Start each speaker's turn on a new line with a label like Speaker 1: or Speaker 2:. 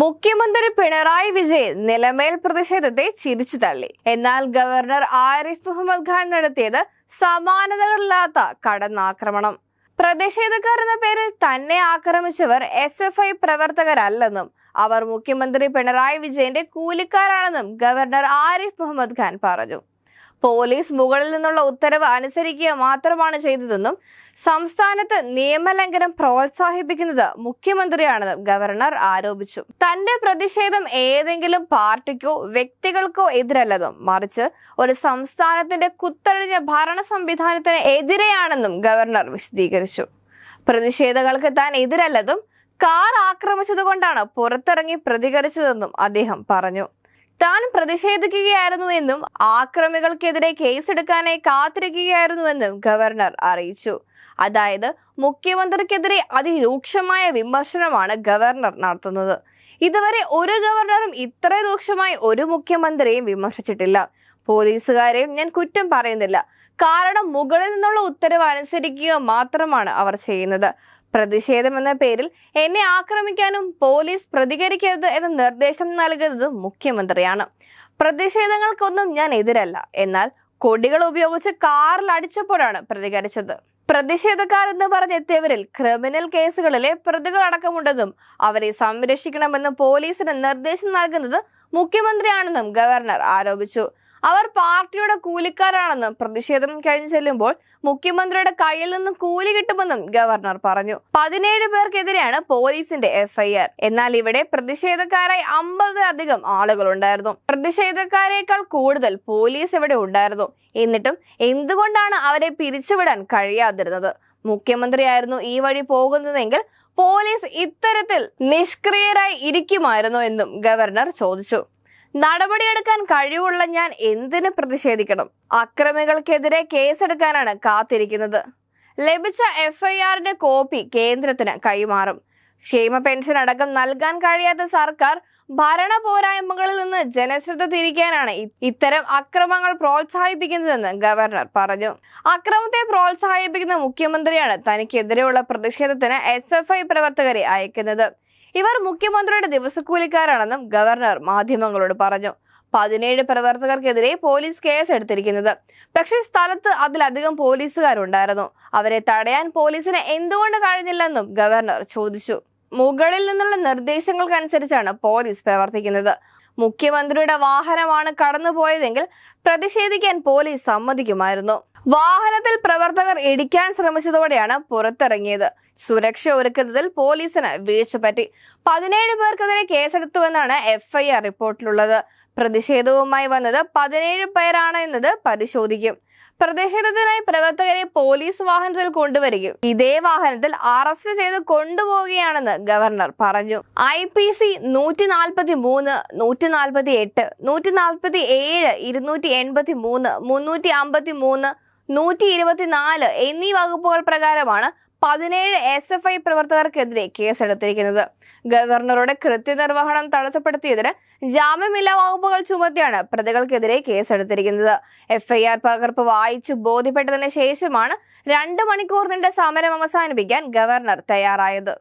Speaker 1: മുഖ്യമന്ത്രി പിണറായി വിജയൻ നിലമേൽ പ്രതിഷേധത്തെ ചിരിച്ചു തള്ളി. എന്നാൽ ഗവർണർ ആരിഫ് മുഹമ്മദ് ഖാൻ നടത്തിയത് സമാനതകളില്ലാത്ത കടന്നാക്രമണം. പ്രതിഷേധക്കാർ എന്ന പേരിൽ തന്നെ ആക്രമിച്ചവർ എസ് എഫ് ഐ പ്രവർത്തകരല്ലെന്നും അവർ മുഖ്യമന്ത്രി പിണറായി വിജയന്റെ കൂലിക്കാരാണെന്നും ഗവർണർ ആരിഫ് മുഹമ്മദ് ഖാൻ പറഞ്ഞു. പോലീസ് മുകളിൽ നിന്നുള്ള ഉത്തരവ് അനുസരിക്കുക മാത്രമാണ് ചെയ്തതെന്നും സംസ്ഥാനത്ത് നിയമലംഘനം പ്രോത്സാഹിപ്പിക്കുന്നത് മുഖ്യമന്ത്രിയാണെന്ന് ഗവർണർ ആരോപിച്ചു. തന്റെ പ്രതിഷേധം ഏതെങ്കിലും പാർട്ടിക്കോ വ്യക്തികൾക്കോ എതിരല്ലെന്നും മറിച്ച് ഒരു സംസ്ഥാനത്തിന്റെ കുത്തഴിഞ്ഞ ഭരണ സംവിധാനത്തിന് എതിരെയാണെന്നും ഗവർണർ വിശദീകരിച്ചു. പ്രതിഷേധങ്ങൾക്ക് താൻ എതിരല്ലതും കാർ ആക്രമിച്ചതുകൊണ്ടാണ് പുറത്തിറങ്ങി പ്രതികരിച്ചതെന്നും അദ്ദേഹം പറഞ്ഞു. താൻ പ്രതിഷേധിക്കുകയായിരുന്നുവെന്നും ആക്രമികൾക്കെതിരെ കേസെടുക്കാനായി കാത്തിരിക്കുകയായിരുന്നുവെന്നും ഗവർണർ അറിയിച്ചു. അതായത് മുഖ്യമന്ത്രിക്കെതിരെ അതിരൂക്ഷമായ വിമർശനമാണ് ഗവർണർ നടത്തുന്നത്. ഇതുവരെ ഒരു ഗവർണറും ഇത്ര രൂക്ഷമായി ഒരു മുഖ്യമന്ത്രിയെയും വിമർശിച്ചിട്ടില്ല. പോലീസുകാരെയും ഞാൻ കുറ്റം പറയുന്നില്ല. കാരണം മുകളിൽ നിന്നുള്ള ഉത്തരവ് അനുസരിക്കുക മാത്രമാണ് അവർ ചെയ്യുന്നത്. പ്രതിഷേധം എന്ന പേരിൽ എന്നെ ആക്രമിക്കാനും പോലീസ് പ്രതികരിക്കരുത് എന്ന നിർദ്ദേശം നൽകുന്നത് മുഖ്യമന്ത്രിയാണ്. പ്രതിഷേധങ്ങൾക്കൊന്നും ഞാൻ എതിരല്ല. എന്നാൽ കൊടികൾ ഉപയോഗിച്ച് കാറിൽ അടിച്ചപ്പോഴാണ് പ്രതികരിച്ചത്. പ്രതിഷേധക്കാരെന്ന് പറഞ്ഞെത്തിയവരിൽ ക്രിമിനൽ കേസുകളിലെ പ്രതികളടക്കമുണ്ടെന്നും അവരെ സംരക്ഷിക്കണമെന്നും പോലീസിന് നിർദ്ദേശം നൽകുന്നത് മുഖ്യമന്ത്രിയാണെന്നും ഗവർണർ ആരോപിച്ചു. അവർ പാർട്ടിയുടെ കൂലിക്കാരാണെന്നും പ്രതിഷേധം കഴിഞ്ഞു ചെല്ലുമ്പോൾ മുഖ്യമന്ത്രിയുടെ കയ്യിൽ നിന്ന് കൂലി കിട്ടുമെന്നും ഗവർണർ പറഞ്ഞു. പതിനേഴ് പേർക്കെതിരെയാണ് പോലീസിന്റെ എഫ്ഐആർ. എന്നാൽ ഇവിടെ പ്രതിഷേധക്കാരായി അമ്പതിലധികം ആളുകൾ ഉണ്ടായിരുന്നു പ്രതിഷേധക്കാരേക്കാൾ കൂടുതൽ പോലീസ് ഇവിടെ ഉണ്ടായിരുന്നു. എന്നിട്ടും എന്തുകൊണ്ടാണ് അവരെ പിരിച്ചുവിടാൻ കഴിയാതിരുന്നത്? മുഖ്യമന്ത്രിയായിരുന്നു ഈ വഴി പോകുന്നതെങ്കിൽ പോലീസ് ഇത്തരത്തിൽ നിഷ്ക്രിയരായി ഇരിക്കുമായിരുന്നു എന്നും ഗവർണർ ചോദിച്ചു. നടപടിയെടുക്കാൻ കഴിവുള്ള ഞാൻ എന്തിന് പ്രതിഷേധിക്കണം? അക്രമികൾക്കെതിരെ കേസെടുക്കാനാണ് കാത്തിരിക്കുന്നത്. ലഭിച്ച എഫ്ഐആറിന്റെ കോപ്പി കേന്ദ്രത്തിന് കൈമാറും. ക്ഷേമ പെൻഷൻ അടക്കം നൽകാൻ കഴിയാത്ത സർക്കാർ ഭരണ പോരായ്മകളിൽ നിന്ന് ജനശ്രദ്ധ തിരിക്കാനാണ് ഇത്തരം അക്രമങ്ങൾ പ്രോത്സാഹിപ്പിക്കുന്നതെന്ന് ഗവർണർ പറഞ്ഞു. അക്രമത്തെ പ്രോത്സാഹിപ്പിക്കുന്ന മുഖ്യമന്ത്രിയാണ് തനിക്കെതിരെയുള്ള പ്രതിഷേധത്തിന് എസ് പ്രവർത്തകരെ അയക്കുന്നത്. ഇവർ മുഖ്യമന്ത്രിയുടെ ദിവസക്കൂലിക്കാരാണെന്നും ഗവർണർ മാധ്യമങ്ങളോട് പറഞ്ഞു. പതിനേഴ് പ്രവർത്തകർക്കെതിരെ പോലീസ് കേസ് എടുത്തിരിക്കുന്നത്. പക്ഷേ സ്ഥലത്ത് അതിലധികം പോലീസുകാരുണ്ടായിരുന്നു. അവരെ തടയാൻ പോലീസിന് എന്തുകൊണ്ട് കഴിഞ്ഞില്ലെന്നും ഗവർണർ ചോദിച്ചു. മുകളിൽ നിന്നുള്ള നിർദ്ദേശങ്ങൾക്കനുസരിച്ചാണ് പോലീസ് പ്രവർത്തിക്കുന്നത്. മുഖ്യമന്ത്രിയുടെ വാഹനമാണ് കടന്നുപോയതെങ്കിൽ പ്രതിഷേധിക്കാൻ പോലീസ് സമ്മതിക്കുമായിരുന്നു. വാഹനത്തിൽ പ്രവർത്തകർ ഇടിക്കാൻ ശ്രമിച്ചതോടെയാണ് പുറത്തിറങ്ങിയത്. സുരക്ഷ ഒരുക്കുന്നതിൽ പോലീസിന് വീഴ്ച പറ്റി. പതിനേഴ് പേർക്കെതിരെ കേസെടുത്തുവെന്നാണ് എഫ്ഐആർ റിപ്പോർട്ടിലുള്ളത്. പ്രതിഷേധവുമായി വന്നത് പതിനേഴ് പേരാണ് എന്നത് പരിശോധിക്കും. പ്രതിഷേധത്തിനായി പ്രവർത്തകരെ പോലീസ് വാഹനത്തിൽ കൊണ്ടുവരികയും ഇതേ വാഹനത്തിൽ അറസ്റ്റ് ചെയ്ത് കൊണ്ടുപോവുകയാണെന്ന് ഗവർണർ പറഞ്ഞു. ഐ പി സി നൂറ്റി നാൽപ്പത്തി മൂന്ന് നൂറ്റി നാൽപ്പത്തി എട്ട് നൂറ്റി നാൽപ്പത്തി ഏഴ് ഇരുന്നൂറ്റി എൺപത്തി മൂന്ന് മുന്നൂറ്റി അമ്പത്തി മൂന്ന് നൂറ്റി ഇരുപത്തിനാല് എന്നീ വകുപ്പുകൾ പ്രകാരമാണ് പതിനേഴ് എസ് എഫ് ഐ പ്രവർത്തകർക്കെതിരെ കേസെടുത്തിരിക്കുന്നത്. ഗവർണറുടെ കൃത്യനിർവഹണം തടസ്സപ്പെടുത്തിയതിന് ജാമ്യമില്ലാ വകുപ്പുകൾ ചുമത്തിയാണ് പ്രതികൾക്കെതിരെ കേസെടുത്തിരിക്കുന്നത്. എഫ്ഐആർ പകർപ്പ് വായിച്ചു ബോധ്യപ്പെട്ടതിന് ശേഷമാണ് രണ്ട് മണിക്കൂർ നീണ്ട സമരം അവസാനിപ്പിക്കാൻ ഗവർണർ തയ്യാറായത്.